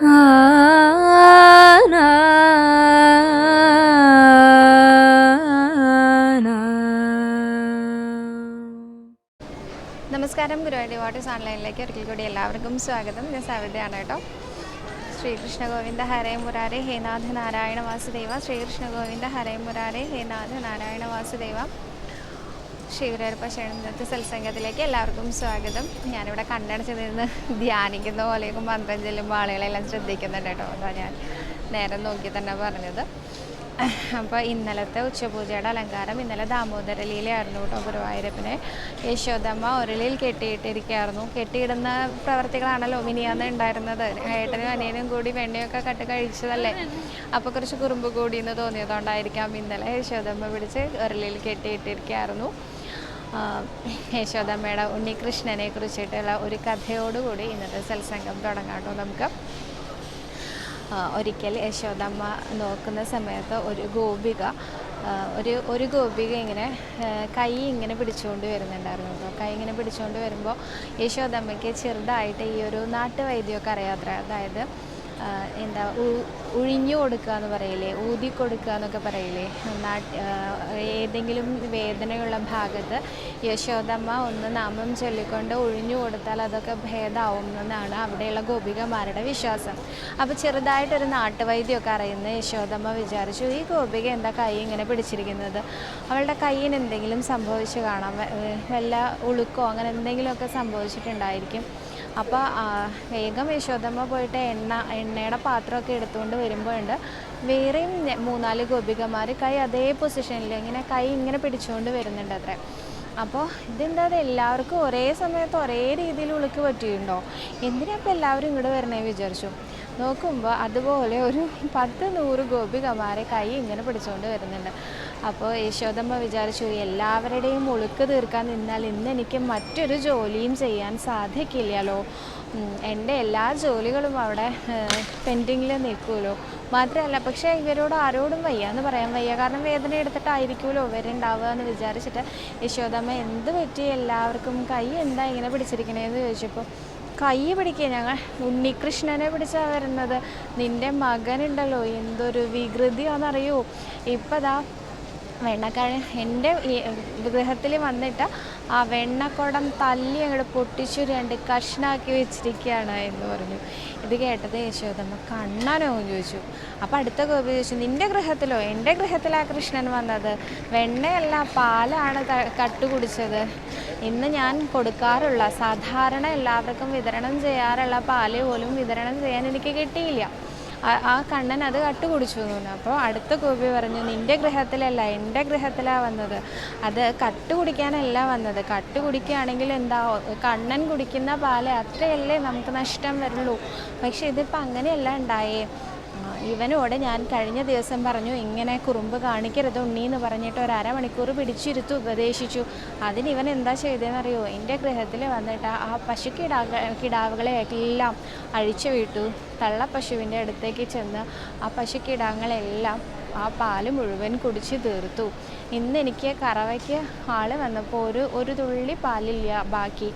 നമസ്കാരം ഗുരുവായൂർ വാട്ടേഴ്സ് ഓൺലൈനിലേക്ക് ഒരിക്കൽ കൂടി എല്ലാവർക്കും സ്വാഗതം. ഞാൻ സവിതയാണ് കേട്ടോ. ശ്രീകൃഷ്ണ ഗോവിന്ദ ഹരേ മുരാരെ ഹേനാഥ നാരായണ വാസുദേവ. ശ്രീകൃഷ്ണ ഗോവിന്ദ ഹരേ മുരാരെ ഹേനാഥ നാരായണ വാസുദേവ. ശിവരപ്പ ക്ഷേണത്തെ സത്സംഗത്തിലേക്ക് എല്ലാവർക്കും സ്വാഗതം. ഞാനിവിടെ കണ്ണടച്ച് നിന്ന് ധ്യാനിക്കുന്ന പോലെയൊക്കെ മന്ത്രം ചെല്ലുമ്പോൾ ആളുകളെല്ലാം ശ്രദ്ധിക്കുന്നുണ്ട് കേട്ടോ. അതാണ് ഞാൻ നേരം നോക്കി തന്നെ പറഞ്ഞത്. അപ്പോൾ ഇന്നലത്തെ ഉച്ചപൂജയുടെ അലങ്കാരം ഇന്നലെ ദാമോദരലിയിലായിരുന്നു കേട്ടോ ഗുരുവായൂരപ്പനെ. യശോദമ്മ ഒരളിയിൽ കെട്ടിയിട്ടിരിക്കുകയായിരുന്നു. കെട്ടിയിടുന്ന പ്രവർത്തികളാണല്ലോ മിനിയാന്ന് ഉണ്ടായിരുന്നത്. ഏട്ടനും അനിയനും കൂടി വെണ്ണയൊക്കെ കട്ട് കഴിച്ചതല്ലേ? അപ്പോൾ കുറച്ച് കുറുമ്പ് കൂടി എന്ന് തോന്നിയതുകൊണ്ടായിരിക്കാം ഇന്നലെ യശോദമ്മ പിടിച്ച് ഒരളിയിൽ കെട്ടിയിട്ടിരിക്കുകയായിരുന്നു. യശോദമ്മയുടെ ഉണ്ണികൃഷ്ണനെ കുറിച്ചിട്ടുള്ള ഒരു കഥയോടുകൂടി ഇന്നത്തെ സത്സംഗം തുടങ്ങാം കേട്ടോ നമുക്ക് ഒരിക്കൽ യശോദമ്മ നോക്കുന്ന സമയത്ത് ഒരു ഗോപിക ഒരു ഒരു ഗോപിക ഇങ്ങനെ കൈ ഇങ്ങനെ പിടിച്ചുകൊണ്ട് വരുന്നുണ്ടായിരുന്നു കേട്ടോ. കൈ ഇങ്ങനെ പിടിച്ചുകൊണ്ട് വരുമ്പോൾ യശോദമ്മയ്ക്ക് ചെറുതായിട്ട് ഈ ഒരു നാട്ടുവൈദ്യമൊക്കെ അറിയാത്ര അതായത് എന്താ ഉഴിഞ്ഞു കൊടുക്കുക എന്ന് പറയില്ലേ ഊതി കൊടുക്കുക എന്നൊക്കെ പറയില്ലേ. ഏതെങ്കിലും വേദനയുള്ള ഭാഗത്ത് യശോദമ്മ ഒന്ന് നാമം ചൊല്ലിക്കൊണ്ട് ഒഴിഞ്ഞു കൊടുത്താൽ അതൊക്കെ ഭേദമാവും എന്നാണ് അവിടെയുള്ള ഗോപികമാരുടെ വിശ്വാസം. അപ്പോൾ ചെറുതായിട്ടൊരു നാട്ടുവൈദ്യമൊക്കെ അറിയുന്ന യശോദമ്മ വിചാരിച്ചു ഈ ഗോപിക എന്താ കൈ ഇങ്ങനെ പിടിച്ചിരിക്കുന്നത്? അവളുടെ കൈയിന് എന്തെങ്കിലും സംഭവിച്ചു കാണാം വല്ല ഉളുക്കോ അങ്ങനെ എന്തെങ്കിലുമൊക്കെ സംഭവിച്ചിട്ടുണ്ടായിരിക്കും. അപ്പോൾ വേഗം യശോദമ്മ പോയിട്ട് എണ്ണ എണ്ണയുടെ പാത്രമൊക്കെ എടുത്തുകൊണ്ട് വരുമ്പോഴുണ്ട്. വേറെയും മൂന്നാൽ ഗോപികമാർ കൈ അതേ പൊസിഷനിൽ ഇങ്ങനെ കൈ ഇങ്ങനെ പിടിച്ചുകൊണ്ട് വരുന്നുണ്ട് അത്രേ. അപ്പോൾ ഇതെന്താ ഇത് എല്ലാവർക്കും ഒരേ സമയത്ത് ഒരേ രീതിയിൽ ഉളുക്ക് പറ്റിയിട്ടുണ്ടോ? എന്തിനാ ഇപ്പോൾ എല്ലാവരും ഇങ്ങോട്ട് വരണേ വിചാരിച്ചു? നോക്കുമ്പോൾ അതുപോലെ ഒരു പത്ത് നൂറ് ഗോപികമാരെ കൈ ഇങ്ങനെ പിടിച്ചുകൊണ്ട് വരുന്നുണ്ട്. അപ്പോൾ യശോദമ്മ വിചാരിച്ചു എല്ലാവരുടെയും ഒഴുക്ക് തീർക്കാൻ നിന്നാൽ ഇന്ന് എനിക്ക് മറ്റൊരു ജോലിയും ചെയ്യാൻ സാധിക്കില്ലല്ലോ. എന്റെ എല്ലാ ജോലികളും അവിടെ പെൻഡിങ്ങിൽ നിൽക്കുമല്ലോ മാത്രമല്ല പക്ഷേ ഇവരോട് ആരോടും വയ്യ എന്ന് പറയാൻ വയ്യ. കാരണം വേദന എടുത്തിട്ടായിരിക്കുമല്ലോ ഇവരുണ്ടാവുക എന്ന് വിചാരിച്ചിട്ട് യശോദമ്മ എന്ത് പറ്റി? എല്ലാവർക്കും കൈ എന്താ ഇങ്ങനെ പിടിച്ചിരിക്കണേന്ന് ചോദിച്ചപ്പോൾ കൈ പിടിക്കുക ഞങ്ങൾ ഉണ്ണികൃഷ്ണനെ പിടിച്ചാ വരുന്നത്. നിന്റെ മകനുണ്ടല്ലോ എന്തൊരു വികൃതിയാണെന്നറിയോ ഇപ്പം ദാ വെണ്ണക്കഴ എന്റെ ഗൃഹത്തിൽ വന്നിട്ട് ആ വെണ്ണക്കുടം തല്ലി അങ്ങോട്ട് പൊട്ടിച്ചു രണ്ട് കഷ്ണാക്കി വെച്ചിരിക്കുകയാണ് എന്ന് പറഞ്ഞു. ഇത് കേട്ടത് യശോദമ്മ കണ്ണാനോ ചോദിച്ചു. അപ്പം അടുത്ത ഗോപി ചോദിച്ചു നിന്റെ ഗൃഹത്തിലോ? എന്റെ ഗൃഹത്തിലാ കൃഷ്ണൻ വന്നത്? വെണ്ണയല്ല പാലാണ് കട്ട് കുടിച്ചത്. ഇന്ന് ഞാൻ കൊടുക്കാറുള്ള സാധാരണ എല്ലാവർക്കും വിതരണം ചെയ്യാറുള്ള പാൽ പോലും വിതരണം ചെയ്യാൻ എനിക്ക് കിട്ടിയില്ല. ആ- കണ്ണൻ അത് കട്ട് കുടിച്ചു എന്ന് പറഞ്ഞു. അപ്പോൾ അടുത്ത ഗോപി പറഞ്ഞു നിന്റെ ഗൃഹത്തിലല്ല എന്റെ ഗൃഹത്തിലാണ് വന്നത്. അത് കട്ട് കുടിക്കാനല്ല വന്നത്. കട്ട് കുടിക്കുകയാണെങ്കിൽ എന്താ കണ്ണൻ കുടിക്കുന്ന പാൽ അത്രയല്ലേ നമുക്ക് നഷ്ടം വരുള്ളൂ. പക്ഷേ ഇതിപ്പോൾ അങ്ങനെയല്ല ഉണ്ടായേ. ഇവനോട് ഞാൻ കഴിഞ്ഞ ദിവസം പറഞ്ഞു ഇങ്ങനെ കുറുമ്പ് കാണിക്കരുത് ഉണ്ണി എന്ന് പറഞ്ഞിട്ട് ഒരു അരമണിക്കൂർ പിടിച്ചിരുത്തു ഉപദേശിച്ചു. അതിന് ഇവൻ എന്താ ചെയ്തതെന്നറിയോ എന്റെ ഗൃഹത്തിൽ വന്നിട്ട് ആ പശു കിടാ കിടാവുകളെ എല്ലാം അഴിച്ചു വിട്ടു. തള്ള പശുവിന്റെ അടുത്തേക്ക് ചെന്ന് ആ പശു കിടാങ്ങളെല്ലാം ആ പാൽ മുഴുവൻ കുടിച്ച് തീർത്തു. ഇന്ന് എനിക്ക് കറവയ്ക്ക് ആൾ വന്നപ്പോൾ ഒരു ഒരു തുള്ളി പാലില്ല ബാക്കി.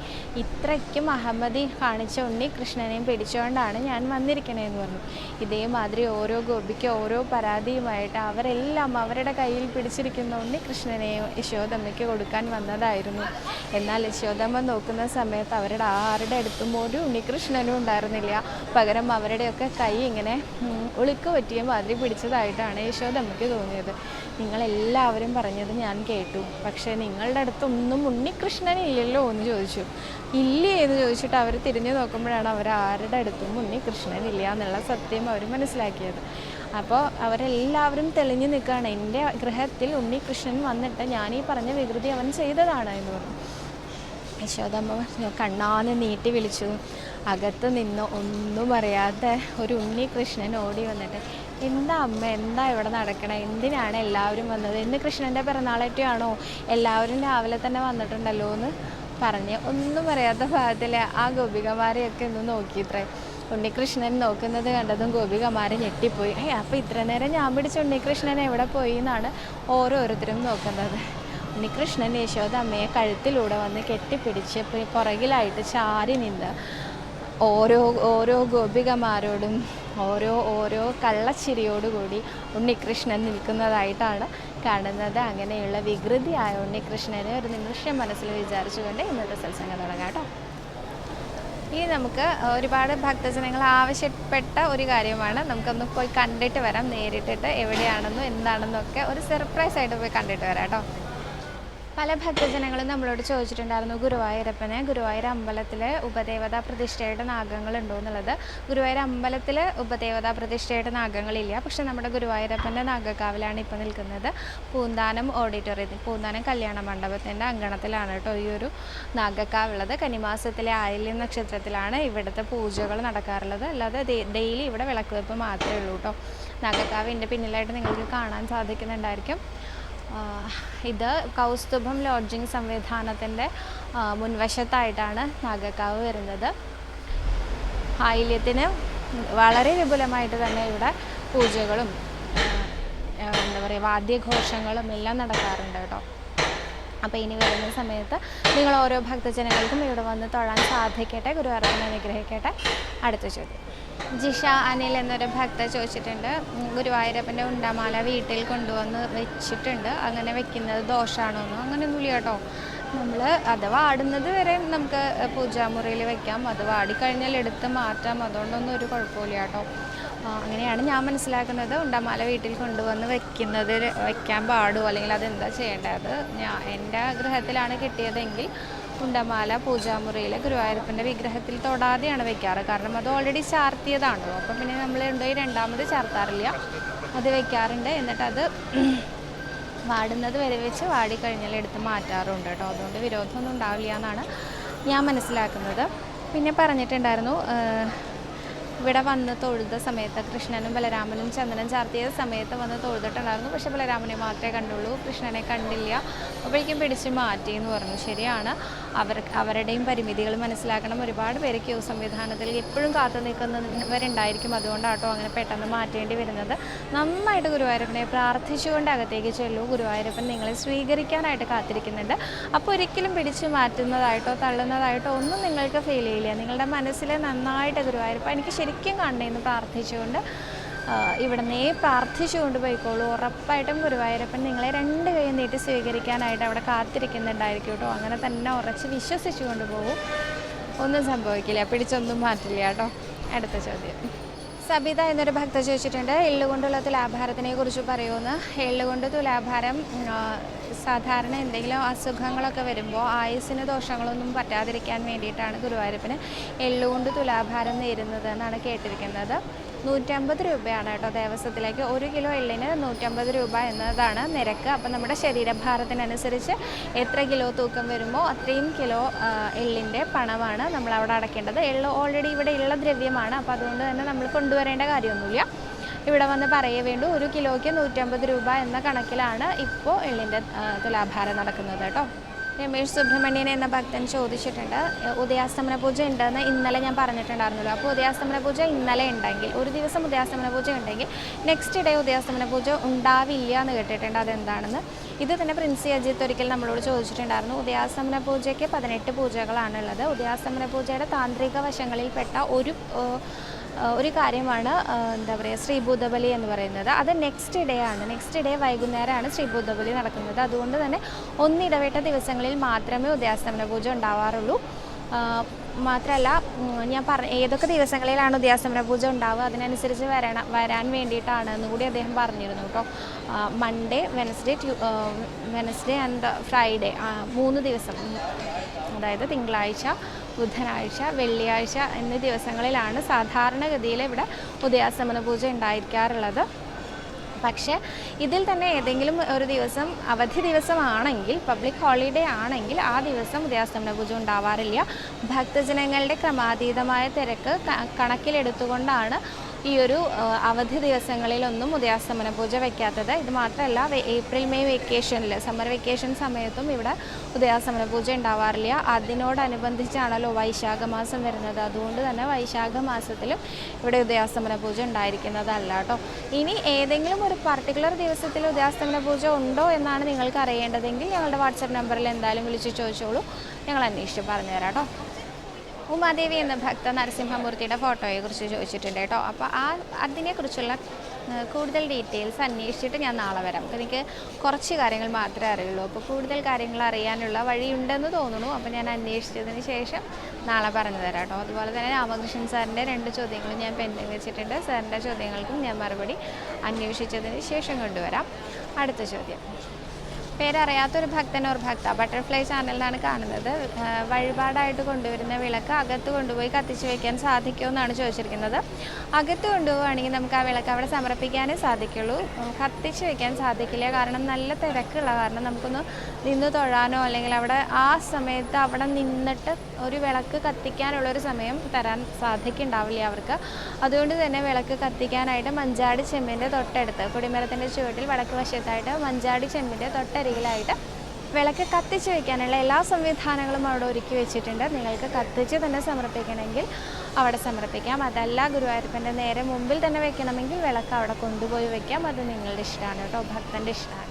ഇത്രയ്ക്കും അഹമ്മദി കാണിച്ച ഉണ്ണി കൃഷ്ണനെയും പിടിച്ചുകൊണ്ടാണ് ഞാൻ വന്നിരിക്കണേന്ന് പറഞ്ഞു. ഇതേമാതിരി ഓരോ ഗോപിക്ക് ഓരോ പരാതിയുമായിട്ട് അവരെല്ലാം അവരുടെ കയ്യിൽ പിടിച്ചിരിക്കുന്ന ഉണ്ണി കൃഷ്ണനെയും യശോദമ്മയ്ക്ക് കൊടുക്കാൻ വന്നതായിരുന്നു. എന്നാൽ യശോദമ്മ നോക്കുന്ന സമയത്ത് അവരുടെ ആരുടെ അടുത്തും ഒരു ഉണ്ണികൃഷ്ണനും ഉണ്ടായിരുന്നില്ല. പകരം അവരുടെയൊക്കെ കൈ ഇങ്ങനെ ഉളുക്ക് പറ്റിയ മാതിരി പിടിച്ചതായിട്ടാണ് യശോദമ്മയ്ക്ക് തോന്നിയത്. നിങ്ങളെല്ലാവരും പറഞ്ഞത് ഞാൻ കേട്ടു. പക്ഷേ നിങ്ങളുടെ അടുത്തൊന്നും ഉണ്ണികൃഷ്ണൻ ഇല്ലല്ലോ എന്ന് ചോദിച്ചു. ഇല്ലേ എന്ന് ചോദിച്ചിട്ട് അവർ തിരിഞ്ഞു നോക്കുമ്പോഴാണ് അവർ ആരുടെ അടുത്തും ഉണ്ണികൃഷ്ണൻ ഇല്ല എന്നുള്ള സത്യം അവർ മനസ്സിലാക്കിയത്. അപ്പോൾ അവരെല്ലാവരും തെളിഞ്ഞു നിൽക്കുകയാണ്. എന്റെ ഗൃഹത്തിൽ ഉണ്ണികൃഷ്ണൻ വന്നിട്ട് ഞാൻ ഈ പറഞ്ഞ വികൃതി അവൻ ചെയ്തതാണ് എന്ന് പറഞ്ഞു. യശോദമ്മ പറഞ്ഞു, കണ്ണാന്ന് നീട്ടി വിളിച്ചു. അകത്ത് നിന്ന് ഒന്നും അറിയാത്ത ഒരു ഉണ്ണികൃഷ്ണൻ ഓടി വന്നിട്ട് എന്താ അമ്മ? എന്താ ഇവിടെ നടക്കണേ? എന്തിനാണ് എല്ലാവരും വന്നത്? ഇന്ന് കൃഷ്ണന്റെ പിറന്നാളേറ്റാണോ എല്ലാവരും രാവിലെ തന്നെ വന്നിട്ടുണ്ടല്ലോ എന്ന് പറഞ്ഞ് ഒന്നും പറയാത്ത ഭാഗത്തിൽ ആ ഗോപികമാരെയൊക്കെ ഒന്ന് നോക്കിയിത്രേ. ഉണ്ണികൃഷ്ണൻ നോക്കുന്നത് കണ്ടതും ഗോപികമാരെ ഞെട്ടിപ്പോയി. ഏ അപ്പോൾ ഇത്ര നേരം ഞാൻ പിടിച്ച ഉണ്ണികൃഷ്ണൻ എവിടെ പോയി എന്നാണ് ഓരോരുത്തരും നോക്കുന്നത്. ഉണ്ണികൃഷ്ണൻ യശോദ അമ്മയെ കഴുത്തിലൂടെ വന്ന് കെട്ടിപ്പിടിച്ച് പുറകിലായിട്ട് ചാരി നിന്ന് ഓരോ ഓരോ ഗോപികമാരോടും ഓരോ ഓരോ കള്ളച്ചിരിയോടുകൂടി ഉണ്ണികൃഷ്ണൻ നിൽക്കുന്നതായിട്ടാണ് കാണുന്നത്. അങ്ങനെയുള്ള വികൃതിയായ ഉണ്ണികൃഷ്ണനെ ഒരു നിമിഷം മനസ്സിൽ വിചാരിച്ചുകൊണ്ട് ഇന്നത്തെ സത്സംഗം തുടങ്ങാം കേട്ടോ. ഇനി നമുക്ക് ഒരുപാട് ഭക്തജനങ്ങൾ ആവശ്യപ്പെട്ട ഒരു കാര്യമാണ്. നമുക്കൊന്ന് പോയി കണ്ടിട്ട് വരാം. നേരിട്ടിട്ട് എവിടെയാണെന്നും എന്താണെന്നും ഒക്കെ ഒരു സർപ്രൈസ് ആയിട്ട് പോയി കണ്ടിട്ട് വരാം കേട്ടോ. പല ഭക്തജനങ്ങളും നമ്മളോട് ചോദിച്ചിട്ടുണ്ടായിരുന്നു ഗുരുവായൂരപ്പന്. ഗുരുവായൂർ അമ്പലത്തിലെ ഉപദേവതാ പ്രതിഷ്ഠയുടെ നാഗങ്ങൾ ഉണ്ടോ എന്നുള്ളത്. ഗുരുവായൂർ അമ്പലത്തിൽ ഉപദേവതാ പ്രതിഷ്ഠയുടെ നാഗങ്ങളില്ല. പക്ഷെ നമ്മുടെ ഗുരുവായൂരപ്പന്റെ നാഗക്കാവിലാണ് ഇപ്പോൾ നിൽക്കുന്നത് പൂന്താനം ഓഡിറ്റോറിയത്തിൽ പൂന്താനം കല്യാണ മണ്ഡപത്തിന്റെ അങ്കണത്തിലാണ് കേട്ടോ ഈ ഒരു നാഗക്കാവുള്ളത്. കനിമാസത്തിലെ ആയില്യ നക്ഷത്രത്തിലാണ് ഇവിടുത്തെ പൂജകൾ നടക്കാറുള്ളത്. അല്ലാതെ ഡെയിലി ഇവിടെ വിളക്ക് വെപ്പ് മാത്രമേ ഉള്ളൂ കേട്ടോ. നാഗക്കാവിന്റെ പിന്നിലായിട്ട് നിങ്ങൾക്ക് കാണാൻ സാധിക്കുന്നുണ്ടായിരിക്കും. ഇത് കൗസ്തുഭം ലോഡ്ജിങ് സംവിധാനത്തിന്റെ മുൻവശത്തായിട്ടാണ് നാഗക്കാവ് വരുന്നത്. ആയില്യത്തിന് വളരെ വിപുലമായിട്ട് തന്നെ ഇവിടെ പൂജകളും എന്താ പറയുക വാദ്യഘോഷങ്ങളും എല്ലാം നടക്കാറുണ്ട് കേട്ടോ. അപ്പോൾ ഇനി വരുന്ന സമയത്ത് നിങ്ങൾ ഓരോ ഭക്തജനങ്ങൾക്കും ഇവിടെ വന്ന് തൊഴാൻ സാധിക്കട്ടെ. ഗുരുവായൂരപ്പനെ അനുഗ്രഹിക്കട്ടെ. അടുത്ത ചോദ്യം. ജിഷ അനിൽ എന്നൊരു ഭക്ത ചോദിച്ചിട്ടുണ്ട്. ഗുരുവായൂരപ്പന്റെ ഉണ്ടമാല വീട്ടിൽ കൊണ്ടുവന്ന് വെച്ചിട്ടുണ്ട്. അങ്ങനെ വെക്കുന്നത് ദോഷമാണോ എന്ന് അങ്ങനെയൊന്നുമില്ല കേട്ടോ. നമ്മൾ അത് വാടുന്നത് വരെ നമുക്ക് പൂജാമുറിയിൽ വെക്കാം. അത് വാടിക്കഴിഞ്ഞാൽ എടുത്ത് മാറ്റാം. അതുകൊണ്ടൊന്നും ഒരു കുഴപ്പമില്ല കേട്ടോ. അങ്ങനെയാണ് ഞാൻ മനസ്സിലാക്കുന്നത്. ഉണ്ടമാല വീട്ടിൽ കൊണ്ടുവന്ന് വെക്കുന്നത് വെക്കാൻ പാടുമോ അല്ലെങ്കിൽ അതെന്താ ചെയ്യേണ്ടത്? ഞാൻ എന്റെ ആഗ്രഹത്തിലാണ് കിട്ടിയതെങ്കിൽ ഉണ്ടമാല പൂജാമുറിയിൽ ഗുരുവായൂരപ്പന്റെ വിഗ്രഹത്തിൽ തൊടാതെയാണ് വെക്കാറ്. കാരണം അത് ഓൾറെഡി ചാർത്തിയതാണല്ലോ. അപ്പം പിന്നെ നമ്മൾ ഉണ്ടായി രണ്ടാമത് ചാർത്താറില്ല. അത് വെക്കാറുണ്ട്. എന്നിട്ട് അത് വാടുന്നത് വരെ വെച്ച് വാടിക്കഴിഞ്ഞാൽ എടുത്ത് മാറ്റാറുണ്ട് കേട്ടോ. അതുകൊണ്ട് വിരോധമൊന്നും ഉണ്ടാവില്ല എന്നാണ് ഞാൻ മനസ്സിലാക്കുന്നത്. പിന്നെ പറഞ്ഞിട്ടുണ്ടായിരുന്നു ഇവിടെ വന്ന് തൊഴുത സമയത്ത് കൃഷ്ണനും ബലരാമനും ചന്ദനം ചാർത്തിയ സമയത്ത് വന്ന് തൊഴുതിട്ടുണ്ടായിരുന്നു. പക്ഷെ ബലരാമനെ മാത്രമേ കണ്ടുള്ളൂ. കൃഷ്ണനെ കണ്ടില്ല. അപ്പോഴേക്കും പിടിച്ച് മാറ്റി എന്ന് പറഞ്ഞു. ശരിയാണ്. അവർ അവരുടെയും പരിമിതികൾ മനസ്സിലാക്കണം. ഒരുപാട് പേര് ക്യൂ സംവിധാനത്തിൽ എപ്പോഴും കാത്തു നിൽക്കുന്നവരുണ്ടായിരിക്കും അതുകൊണ്ടാട്ടോ അങ്ങനെ പെട്ടെന്ന് മാറ്റേണ്ടി വരുന്നത്. നന്നായിട്ട് ഗുരുവായൂരപ്പനെ പ്രാർത്ഥിച്ചുകൊണ്ട് അകത്തേക്ക് ചെല്ലൂ. ഗുരുവായൂരപ്പൻ നിങ്ങളെ സ്വീകരിക്കാനായിട്ട് കാത്തിരിക്കുന്നുണ്ട്. അപ്പോൾ ഒരിക്കലും പിടിച്ചു മാറ്റുന്നതായിട്ടോ തള്ളുന്നതായിട്ടോ ഒന്നും നിങ്ങൾക്ക് ഫീൽ ചെയ്യില്ല. നിങ്ങളുടെ മനസ്സിലെ നന്നായിട്ട് ഗുരുവായൂരപ്പ എനിക്ക് ശരിക്കും കണ്ടേന്ന് പ്രാർത്ഥിച്ചുകൊണ്ട് ഇവിടെ ഇവിടുന്നേ പ്രാർത്ഥിച്ചുകൊണ്ട് പോയിക്കോളൂ ഉറപ്പായിട്ടും ഗുരുവായൂരപ്പൻ നിങ്ങളെ രണ്ട് കൈ നീട്ടി സ്വീകരിക്കാനായിട്ട് അവിടെ കാത്തിരിക്കുന്നുണ്ടായിരിക്കും കേട്ടോ അങ്ങനെ തന്നെ ഉറച്ച് വിശ്വസിച്ചുകൊണ്ട് പോകും ഒന്നും സംഭവിക്കില്ല. പിടിച്ചൊന്നും മാറ്റില്ല കേട്ടോ. അടുത്ത ചോദ്യം. സബിത എന്നൊരു ഭക്ത ചോദിച്ചിട്ടുണ്ട് എള്ളുകൊണ്ടുള്ള തുലാഭാരത്തിനെ കുറിച്ച് പറയുമെന്ന് എള്ളുകൊണ്ട് തുലാഭാരം സാധാരണ എന്തെങ്കിലും അസുഖങ്ങളൊക്കെ വരുമ്പോൾ ആയുസ്സിന് ദോഷങ്ങളൊന്നും പറ്റാതിരിക്കാൻ വേണ്ടിയിട്ടാണ് ഗുരുവായൂരപ്പന് എള്ളുകൊണ്ട് തുലാഭാരം നേരുന്നത് എന്നാണ് കേട്ടിരിക്കുന്നത്. നൂറ്റമ്പത് രൂപയാണ് കേട്ടോ ദേവസ്വത്തിലേക്ക് ഒരു കിലോ എള്ളിന് നൂറ്റമ്പത് രൂപ എന്നതാണ് നിരക്ക്. അപ്പം നമ്മുടെ ശരീരഭാരത്തിനനുസരിച്ച് എത്ര കിലോ തൂക്കം വരുമോ അത്രയും കിലോ എള്ളിന്റെ പണമാണ് നമ്മൾ അവിടെ അടയ്ക്കേണ്ടത്. എള്ള് ഓൾറെഡി ഇവിടെ ഉള്ള ദ്രവ്യമാണ്. അപ്പോൾ അതുകൊണ്ട് തന്നെ നമ്മൾ കൊണ്ടുവരേണ്ട കാര്യമൊന്നുമില്ല. ഇവിടെ വന്ന് പറയേ വേണ്ടു ഒരു കിലോയ്ക്ക് നൂറ്റമ്പത് രൂപ എന്ന കണക്കിലാണ് ഇപ്പോൾ എള്ളിന്റെ തുലാഭാരം നടക്കുന്നത് കേട്ടോ. രമേഷ് സുബ്രഹ്മണ്യൻ എന്ന ഭക്തൻ ചോദിച്ചിട്ടുണ്ട്. ഉദയാസ്തമന പൂജ ഉണ്ടെന്ന് ഇന്നലെ ഞാൻ പറഞ്ഞിട്ടുണ്ടായിരുന്നല്ലോ. അപ്പോൾ ഉദയാസ്തമന പൂജ ഇന്നലെ ഉണ്ടെങ്കിൽ ഒരു ദിവസം ഉദയാസ്തമന പൂജ ഉണ്ടെങ്കിൽ നെക്സ്റ്റ് ഡേ ഉദയാസ്തമന പൂജ ഉണ്ടാവില്ല എന്ന് കേട്ടിട്ടുണ്ട്. അതെന്താണെന്ന്? ഇത് തന്നെ പ്രിൻസി അജിത്ത് ഒരിക്കൽ നമ്മളോട് ചോദിച്ചിട്ടുണ്ടായിരുന്നു. ഉദയാസ്തമന പൂജയ്ക്ക് പതിനെട്ട് പൂജകളാണുള്ളത്. ഉദയാസ്തമന പൂജയുടെ താന്ത്രിക വശങ്ങളിൽപ്പെട്ട ഒരു ഒരു കാര്യമാണ് എന്താ പറയുക ശ്രീഭൂതബലി എന്ന് പറയുന്നത്. അത് നെക്സ്റ്റ് ഡേ ആണ്. നെക്സ്റ്റ് ഡേ വൈകുന്നേരമാണ് ശ്രീഭൂതബലി നടക്കുന്നത്. അതുകൊണ്ട് തന്നെ ഒന്നിടവിട്ട ദിവസങ്ങളിൽ മാത്രമേ ഉദയാസ്തമന പൂജ ഉണ്ടാവാറുള്ളൂ. മാത്രമല്ല ഞാൻ പറഞ്ഞ ഏതൊക്കെ ദിവസങ്ങളിലാണ് ഉദയാസ്തമന പൂജ ഉണ്ടാവുക അതിനനുസരിച്ച് വരണം വരാൻ വേണ്ടിയിട്ടാണ് എന്നുകൂടി അദ്ദേഹം പറഞ്ഞിരുന്നു കേട്ടോ. Monday Wednesday Wednesday and Friday മൂന്ന് ദിവസം അതായത് തിങ്കളാഴ്ച ബുധനാഴ്ച വെള്ളിയാഴ്ച എന്നീ ദിവസങ്ങളിലാണ് സാധാരണഗതിയിൽ ഇവിടെ ഉദയാസമന പൂജ ഉണ്ടായിരിക്കാറുള്ളത്. പക്ഷേ ഇതിൽ തന്നെ ഏതെങ്കിലും ഒരു ദിവസം അവധി ദിവസമാണെങ്കിൽ പബ്ലിക് ഹോളിഡേ ആണെങ്കിൽ ആ ദിവസം ഉദയാസ്തമന പൂജ ഉണ്ടാവാറില്ല. ഭക്തജനങ്ങളുടെ ക്രമാതീതമായ തിരക്ക് കണക്കിലെടുത്തുകൊണ്ടാണ് ഈ ഒരു അവധി ദിവസങ്ങളിലൊന്നും ഉദയാസ്തമന പൂജ വയ്ക്കാത്തത് ഇത് മാത്രമല്ല ഏപ്രിൽ മെയ് വെക്കേഷനിൽ സമ്മർ വെക്കേഷൻ സമയത്തും ഇവിടെ ഉദയാസ്തമന പൂജ ഉണ്ടാവാറില്ല. അതിനോടനുബന്ധിച്ചാണല്ലോ വൈശാഖ മാസം വരുന്നത്. അതുകൊണ്ട് തന്നെ വൈശാഖ മാസത്തിലും ഇവിടെ ഉദയാസ്തമന പൂജ ഉണ്ടായിരിക്കുന്നതല്ല കേട്ടോ. ഇനി ഏതെങ്കിലും ഒരു പർട്ടിക്കുലർ ദിവസത്തിൽ ഉദയാസ്തമന പൂജ ഉണ്ടോ എന്നാണ് നിങ്ങൾക്ക് അറിയേണ്ടതെങ്കിൽ ഞങ്ങളുടെ വാട്സപ്പ് നമ്പറിൽ എന്തായാലും വിളിച്ച് ചോദിച്ചോളൂ. ഞങ്ങൾ അന്വേഷിച്ച് പറഞ്ഞുതരാം കേട്ടോ. ഉമാദേവി എന്ന ഭക്ത നരസിംഹമൂർത്തിയുടെ ഫോട്ടോയെക്കുറിച്ച് ചോദിച്ചിട്ടുണ്ട് കേട്ടോ. അപ്പോൾ ആ അതിനെക്കുറിച്ചുള്ള കൂടുതൽ ഡീറ്റെയിൽസ് അന്വേഷിച്ചിട്ട് ഞാൻ നാളെ വരാം. എനിക്ക് കുറച്ച് കാര്യങ്ങൾ മാത്രമേ അറിയുള്ളൂ. അപ്പോൾ കൂടുതൽ കാര്യങ്ങൾ അറിയാനുള്ള വഴിയുണ്ടെന്ന് തോന്നുന്നു. അപ്പോൾ ഞാൻ അന്വേഷിച്ചതിന് ശേഷം നാളെ പറഞ്ഞു തരാം കേട്ടോ. അതുപോലെ തന്നെ രാമകൃഷ്ണൻ സാറിന്റെ രണ്ട് ചോദ്യങ്ങളും ഞാൻ പെൻഡിങ് വെച്ചിട്ടുണ്ട്. സാറിന്റെ ചോദ്യങ്ങൾക്കും ഞാൻ മറുപടി അന്വേഷിച്ചതിന് ശേഷം കൊണ്ടുവരാം. അടുത്ത ചോദ്യം. പേരറിയാത്തൊരു ഭക്തൻ ഒരു ഭക്ത. ബട്ടർഫ്ലൈ ചാനലിലാണ് കാണുന്നത്. വഴിപാടായിട്ട് കൊണ്ടുവരുന്ന വിളക്ക് അകത്ത് കൊണ്ടുപോയി കത്തിച്ചു വെക്കാൻ സാധിക്കുമെന്നാണ് ചോദിച്ചിരിക്കുന്നത്. അകത്ത് കൊണ്ടുപോവുകയാണെങ്കിൽ നമുക്ക് ആ വിളക്ക് അവിടെ സമർപ്പിക്കാനേ സാധിക്കുള്ളൂ. കത്തിച്ചു വയ്ക്കാൻ സാധിക്കില്ല. കാരണം നല്ല തിരക്കുള്ള കാരണം നമുക്കൊന്ന് നിന്ന് തൊഴാനോ അല്ലെങ്കിൽ അവിടെ ആ സമയത്ത് അവിടെ നിന്നിട്ട് ഒരു വിളക്ക് കത്തിക്കാനുള്ളൊരു സമയം തരാൻ സാധിക്കുന്നുണ്ടാവില്ല അവർക്ക്. അതുകൊണ്ട് തന്നെ വിളക്ക് കത്തിക്കാനായിട്ട് മഞ്ചാടി ചെമ്പിന്റെ തൊട്ടടുത്ത് കൊടിമരത്തിന്റെ ചുവട്ടിൽ വടക്ക് വശത്തായിട്ട് മഞ്ചാടി ചെമ്പിന്റെ തൊട്ടരികിലായിട്ട് വിളക്ക് കത്തിച്ച് വയ്ക്കാനുള്ള എല്ലാ സംവിധാനങ്ങളും അവിടെ ഒരുക്കി വെച്ചിട്ടുണ്ട്. നിങ്ങൾക്ക് കത്തിച്ച് തന്നെ സമർപ്പിക്കണമെങ്കിൽ അവിടെ സമർപ്പിക്കാം. അതല്ല ഗുരുവായൂരപ്പന്റെ നേരെ മുമ്പിൽ തന്നെ വെക്കണമെങ്കിൽ വിളക്ക് അവിടെ കൊണ്ടുപോയി വെക്കാം. അത് നിങ്ങളുടെ ഇഷ്ടമാണ് കേട്ടോ ഭക്തന്റെ ഇഷ്ടമാണ്.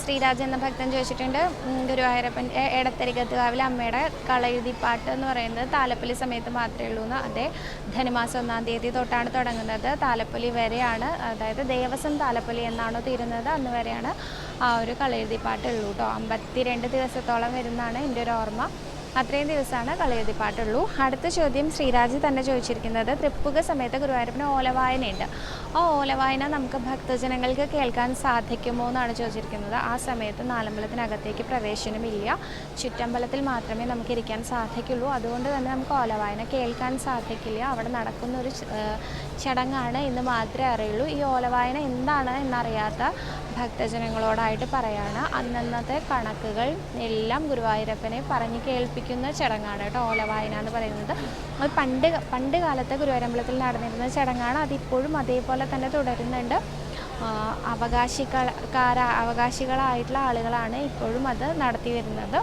ശ്രീരാജ് എന്ന ഭക്തൻ ചോദിച്ചിട്ടുണ്ട് ഗുരുവായൂരപ്പന്റെ എടത്തരികത്തുകാവിലെ അമ്മയുടെ കളയുതിപ്പാട്ട് എന്ന് പറയുന്നത് താലപ്പൊലി സമയത്ത് മാത്രമേ ഉള്ളൂ എന്ന്. അതേ ധനുമാസം ഒന്നാം തീയതി തൊട്ടാണ് തുടങ്ങുന്നത്. താലപ്പൊലി വരെയാണ് അതായത് ദേവസ്വം താലപ്പൊലി എന്നാണോ തീരുന്നത് അന്ന് വരെയാണ് ആ ഒരു കളയെഴുതിപ്പാട്ട് ഉള്ളൂ കേട്ടോ അമ്പത്തിരണ്ട് ദിവസത്തോളം വരുന്നതാണ് എന്റെ ഒരു ഓർമ്മ. അത്രയും ദിവസമാണ് കളയെഴുതിപ്പാട്ടുള്ളൂ അടുത്ത ചോദ്യം ശ്രീരാജ് തന്നെ ചോദിച്ചിരിക്കുന്നത് തൃപ്പുക സമയത്ത് ഗുരുവായൂരപ്പന് ഓലവായനയുണ്ട്. ആ ഓലവായന നമുക്ക് ഭക്തജനങ്ങൾക്ക് കേൾക്കാൻ സാധിക്കുമോ എന്നാണ് ചോദിച്ചിരിക്കുന്നത്. ആ സമയത്ത് നാലമ്പലത്തിനകത്തേക്ക് പ്രവേശനമില്ല. ചുറ്റമ്പലത്തിൽ മാത്രമേ നമുക്ക് ഇരിക്കാൻ സാധിക്കുള്ളൂ. അതുകൊണ്ട് തന്നെ നമുക്ക് ഓലവായന കേൾക്കാൻ സാധിക്കില്ല. അവിടെ നടക്കുന്ന ഒരു ചടങ്ങാണ് എന്ന് മാത്രമേ അറിയുള്ളൂ. ഈ ഓലവായന എന്താണ് എന്നറിയാത്ത ഭക്തജനങ്ങളോടായിട്ട് പറയാണ്. അന്നന്നത്തെ കണക്കുകൾ എല്ലാം ഗുരുവായൂരപ്പനെ പറഞ്ഞ് കേൾപ്പിക്കുന്ന ചടങ്ങാണ് കേട്ടോ ഓലവായന എന്ന് പറയുന്നത്. അത് പണ്ട് പണ്ട് കാലത്തെ ഗുരുവായൂരമ്പലത്തിൽ നടന്നിരുന്ന ചടങ്ങാണ്. അതിപ്പോഴും അതേപോലെ തന്നെ തുടരുന്നുണ്ട്. അവകാശിക്കാര അവകാശികളായിട്ടുള്ള ആളുകളാണ് ഇപ്പോഴും അത് നടത്തി വരുന്നത്.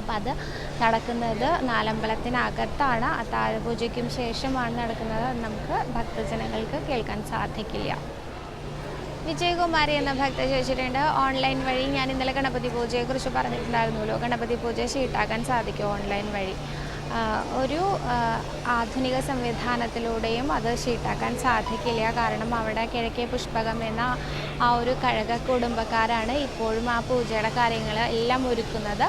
അപ്പം അത് നടക്കുന്നത് നാലമ്പലത്തിനകത്താണ്. അത്താഴപൂജയ്ക്കും ശേഷമാണ് നടക്കുന്നത്. നമുക്ക് ഭക്തജനങ്ങൾക്ക് കേൾക്കാൻ സാധിക്കില്ല. വിജയകുമാരി എന്ന ഭക്ത ചോദിച്ചിട്ടുണ്ട് ഓൺലൈൻ വഴി ഞാൻ ഇന്നലെ ഗണപതി പൂജയെക്കുറിച്ച് പറഞ്ഞിട്ടുണ്ടായിരുന്നല്ലോ. ഗണപതി പൂജ ഷീട്ടാക്കാൻ സാധിക്കും ഓൺലൈൻ വഴി? ഒരു ആധുനിക സംവിധാനത്തിലൂടെയും അത് ഷീട്ടാക്കാൻ സാധിക്കില്ല. കാരണം അവിടെ കിഴക്കേ പുഷ്പകം എന്ന ആ ഒരു കഴക കുടുംബക്കാരാണ് ഇപ്പോഴും ആ പൂജയുടെ കാര്യങ്ങൾ എല്ലാം ഒരുക്കുന്നത്.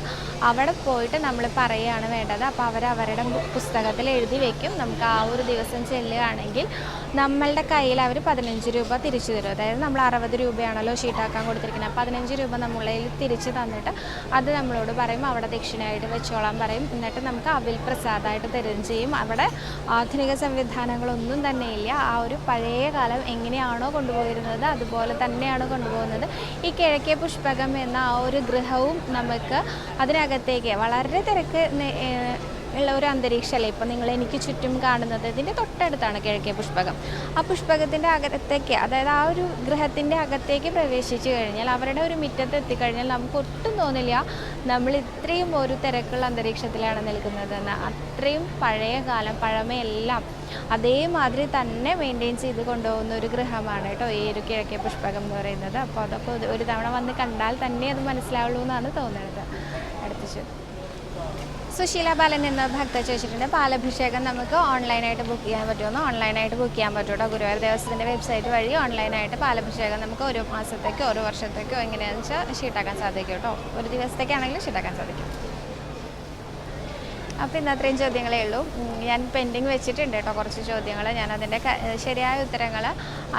അവിടെ പോയിട്ട് നമ്മൾ പറയുകയാണ് വേണ്ടത് അപ്പോൾ അവർ അവരുടെ പുസ്തകത്തിൽ എഴുതി വെക്കും. നമുക്ക് ആ ഒരു ദിവസം ചെല്ലുകയാണെങ്കിൽ നമ്മളുടെ കയ്യിൽ അവർ പതിനഞ്ച് രൂപ തിരിച്ചു തരും. അതായത് നമ്മൾ അറുപത് രൂപയാണല്ലോ ഷീട്ടാക്കാൻ കൊടുത്തിരിക്കുന്നത്. പതിനഞ്ച് രൂപ നമ്മളിൽ തിരിച്ചു തിരിച്ച് തന്നിട്ട് അത് നമ്മളോട് പറയും. അവിടെ ദക്ഷിണയായിട്ട് വെച്ചോളാൻ പറയും. എന്നിട്ട് നമുക്ക് അവിൽ പ്രസാദമായിട്ട് തരുകയും ചെയ്യും. അവിടെ ആധുനിക സംവിധാനങ്ങളൊന്നും ഇല്ല ആ ഒരു പഴയ കാലം എങ്ങനെയാണോ കൊണ്ടുപോയിരുന്നത് അതുപോലെ തന്നെയാണ് കൊണ്ടുപോകുന്നത്. ഈ കിഴക്കേ പുഷ്പകം എന്ന ആ ഒരു ഗൃഹവും നമുക്ക് അതിനകത്തേക്ക് വളരെ തിരക്ക് ഉള്ള ഒരു അന്തരീക്ഷമല്ലേ ഇപ്പം നിങ്ങൾ എനിക്ക് ചുറ്റും കാണുന്നത് ഇതിന്റെ തൊട്ടടുത്താണ് കിഴക്കേ പുഷ്പകം. ആ പുഷ്പകത്തിന്റെ അകത്തേക്ക് അതായത് ആ ഒരു ഗ്രഹത്തിന്റെ അകത്തേക്ക് പ്രവേശിച്ചു കഴിഞ്ഞാൽ അവരുടെ ഒരു മുറ്റത്ത് എത്തിക്കഴിഞ്ഞാൽ നമുക്ക് ഒട്ടും തോന്നില്ല നമ്മൾ ഇത്രയും ഒരു തിരക്കുള്ള അന്തരീക്ഷത്തിലാണ് നിൽക്കുന്നതെന്ന്. അത്രയും പഴയ കാലം പഴമയെല്ലാം അതേമാതിരി തന്നെ മെയിന്റെയിൻ ചെയ്ത് കൊണ്ടുപോകുന്ന ഒരു ഗ്രഹമാണ് കേട്ടോ ഈ ഒരു കിഴക്കേ പുഷ്പകം എന്ന് പറയുന്നത്. അപ്പോൾ അതൊക്കെ ഒരു- തവണ വന്ന് കണ്ടാൽ തന്നെ അത് മനസ്സിലാവുള്ളൂ എന്നാണ് തോന്നുന്നത് സുശീല ബാലൻ എന്ന ഭക്ത ചോദിച്ചിട്ടുണ്ട്. പാലഭിഷേകം നമുക്ക് ഓൺലൈനായിട്ട് ബുക്ക് ചെയ്യാൻ പറ്റുമെന്ന് ഓൺലൈനായിട്ട് ബുക്ക് ചെയ്യാൻ പറ്റും കേട്ടോ ഗുരുവായൂർ ദേവസ്വത്തിന്റെ വെബ്സൈറ്റ് വഴി ഓൺലൈനായിട്ട് പാലഭിഷേകം നമുക്ക് ഒരു മാസത്തേക്കോ ഒരു വർഷത്തേക്കോ എങ്ങനെയാണെന്ന് വെച്ചാൽ ഷീട്ടാക്കാൻ സാധിക്കും കേട്ടോ. ഒരു ദിവസത്തേക്കാണെങ്കിലും ഷീട്ടാക്കാൻ സാധിക്കും. അപ്പോൾ ഇന്ന് അത്രയും ചോദ്യങ്ങളേ ഉള്ളൂ. ഞാൻ പെൻഡിങ് വെച്ചിട്ടുണ്ട് കേട്ടോ കുറച്ച് ചോദ്യങ്ങൾ ഞാൻ അതിന്റെ ശരിയായ ഉത്തരങ്ങൾ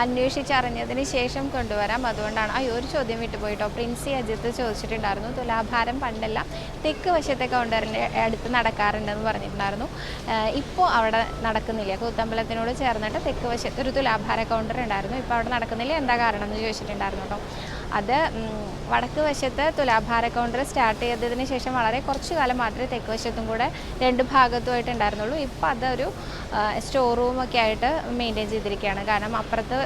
അന്വേഷിച്ചറിഞ്ഞതിന് ശേഷം കൊണ്ടുവരാം. അതുകൊണ്ടാണ് അയ്യോ ഒരു ചോദ്യം വിട്ടുപോയിട്ടോ. പ്രിൻസി അജിത്ത് ചോദിച്ചിട്ടുണ്ടായിരുന്നു തുലാഭാരം പണ്ടെല്ലാം തെക്ക് വശത്തെ കൗണ്ടറിന്റെ അടുത്ത് നടക്കാറുണ്ടെന്ന് പറഞ്ഞിട്ടുണ്ടായിരുന്നു. ഇപ്പോൾ അവിടെ നടക്കുന്നില്ല. കൂത്തമ്പലത്തിനോട് ചേർന്നിട്ട് തെക്ക് വശത്ത് ഒരു തുലാഭാര കൗണ്ടർ ഉണ്ടായിരുന്നു. ഇപ്പോൾ അവിടെ നടക്കുന്നില്ല. എന്താ കാരണം എന്ന് ചോദിച്ചിട്ടുണ്ടായിരുന്നു കേട്ടോ. അത് വടക്ക് വശത്ത് തുലാഭാര കൗണ്ടർ സ്റ്റാർട്ട് ചെയ്തതിന് ശേഷം വളരെ കുറച്ചു കാലം മാത്രമേ തെക്ക് വശത്തും കൂടെ രണ്ട് ഭാഗത്തുമായിട്ട് ഉണ്ടായിരുന്നുള്ളൂ. ഇപ്പോൾ അതൊരു സ്റ്റോർ റൂമൊക്കെ ആയിട്ട് മെയിന്റെയിൻ ചെയ്തിരിക്കുകയാണ്. കാരണം അപ്പുറത്ത്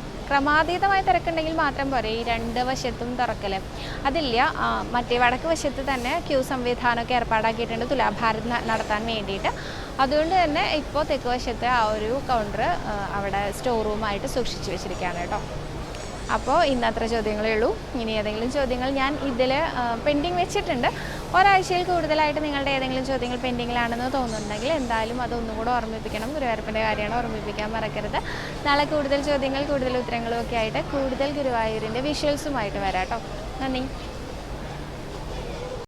അക്രമാതീതമായ തിരക്കുണ്ടെങ്കിൽ മാത്രം പോരെ ഈ രണ്ട് വശത്തും തുറക്കൽ അതില്ല മറ്റേ വടക്ക് വശത്ത് തന്നെ ക്യൂ സംവിധാനമൊക്കെ ഏർപ്പാടാക്കിയിട്ടുണ്ട് തുലാഭാരം നടത്താൻ വേണ്ടിയിട്ട്. അതുകൊണ്ട് തന്നെ ഇപ്പോൾ തെക്ക് വശത്തെ ആ ഒരു കൗണ്ടർ അവിടെ സ്റ്റോർ റൂമായിട്ട് സൂക്ഷിച്ചു വെച്ചിരിക്കുകയാണ് കേട്ടോ. അപ്പോൾ ഇന്ന് അത്ര ചോദ്യങ്ങളേ ഉള്ളൂ. ഇനി ഏതെങ്കിലും ചോദ്യങ്ങൾ ഞാൻ ഇതിൽ പെൻഡിങ് വെച്ചിട്ടുണ്ട്. ഒരാഴ്ചയിൽ കൂടുതലായിട്ട് നിങ്ങളുടെ ഏതെങ്കിലും ചോദ്യങ്ങൾ പെൻഡിങ്ങിലാണെന്ന് തോന്നുന്നുണ്ടെങ്കിൽ എന്തായാലും അത് കൂടെ ഓർമ്മിപ്പിക്കണം. ഗുരുവായൂരപ്പന്റെ കാര്യമാണ് ഓർമ്മിപ്പിക്കാൻ മറക്കരുത്. നാളെ കൂടുതൽ ചോദ്യങ്ങൾ കൂടുതൽ ഉത്തരങ്ങളും ഒക്കെ ആയിട്ട് കൂടുതൽ ഗുരുവായൂരിന്റെ വിഷ്വൽസുമായിട്ട് വരാം കേട്ടോ. നന്ദി.